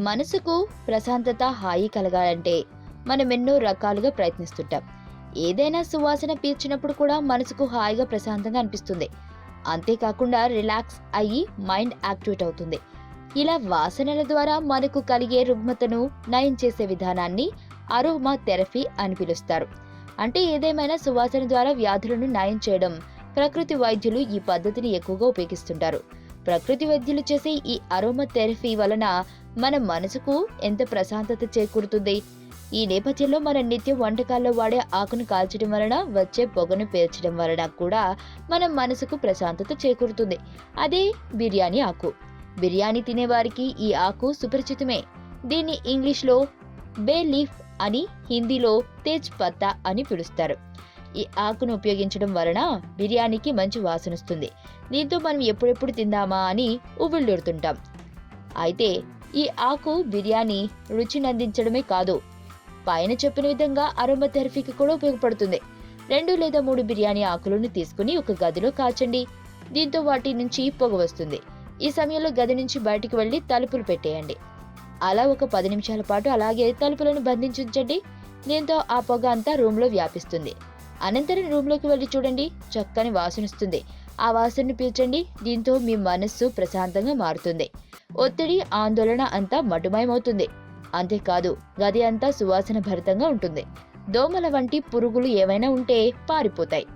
మనసుకు ప్రశాంతత హాయి కలగాలంటే మనం ఎన్నో రకాలుగా ప్రయత్నిస్తుంటాం. ఏదైనా సువాసన పీల్చినప్పుడు కూడా మనసుకు హాయిగా ప్రశాంతంగా అనిపిస్తుంది. అంతేకాకుండా రిలాక్స్ అయ్యి మైండ్ యాక్టివేట్ అవుతుంది. ఇలా వాసనల ద్వారా మనకు కలిగే రుగ్మతను నయం చేసే విధానాన్ని అరోమా థెరపీ అని పిలుస్తారు. అంటే ఏదేమైనా సువాసన ద్వారా వ్యాధులను నయం చేయడం ప్రకృతి వైద్యులు ఈ పద్ధతిని ఎక్కువగా ఉపయోగిస్తుంటారు. ప్రకృతి వైద్యులు చేసే ఈ అరోమా థెరపీ వలన మన మనసుకు ఎంత ప్రశాంతత చేకూరుతుంది? ఈ నేపథ్యంలో మన నిత్య వంటకాల్లో వాడే ఆకును కాల్చడం వలన వచ్చే పొగను పేర్చడం వలన కూడా మన మనసుకు ప్రశాంతత చేకూరుతుంది. అదే బిర్యానీ ఆకు. బిర్యానీ తినేవారికి ఈ ఆకు సుపరిచితమే. దీన్ని ఇంగ్లీష్లో బే లీఫ్ అని హిందీలో తేజ్ పత్తా అని పిలుస్తారు. ఈ ఆకును ఉపయోగించడం వలన బిర్యానీకి మంచి వాసన వస్తుంది. దీంతో మనం ఎప్పుడెప్పుడు తిందామా అని ఉవ్విళ్ళూరుతుంటాం అయితే ఈ ఆకు బిర్యానీ రుచిని అందించడమే కాదు పైన చెప్పిన విధంగా అరోమథెరపీకి కూడా ఉపయోగపడుతుంది. రెండు లేదా మూడు బిర్యానీ ఆకులను తీసుకుని ఒక గదిలో కాచండి. దీంతో వాటి నుంచి పొగ వస్తుంది. ఈ సమయంలో గది నుంచి బయటికి వెళ్ళి తలుపులు పెట్టేయండి. అలా ఒక పది నిమిషాల పాటు అలాగే తలుపులను బంధించండి దీంతో ఆ పొగ అంతా రూమ్లో వ్యాపిస్తుంది. అనంతరం రూమ్లోకి వెళ్ళి చూడండి. చక్కని వాసనిస్తుంది. ఆ వాసనను పీల్చండి. దీంతో మీ మనస్సు ప్రశాంతంగా మారుతుంది. ఒత్తిడి ఆందోళన అంతా మటుమయమవుతుంది. అంతేకాదు గది అంతా సువాసన భరితంగా ఉంటుంది. దోమల వంటి పురుగులు ఏవైనా ఉంటే పారిపోతాయి.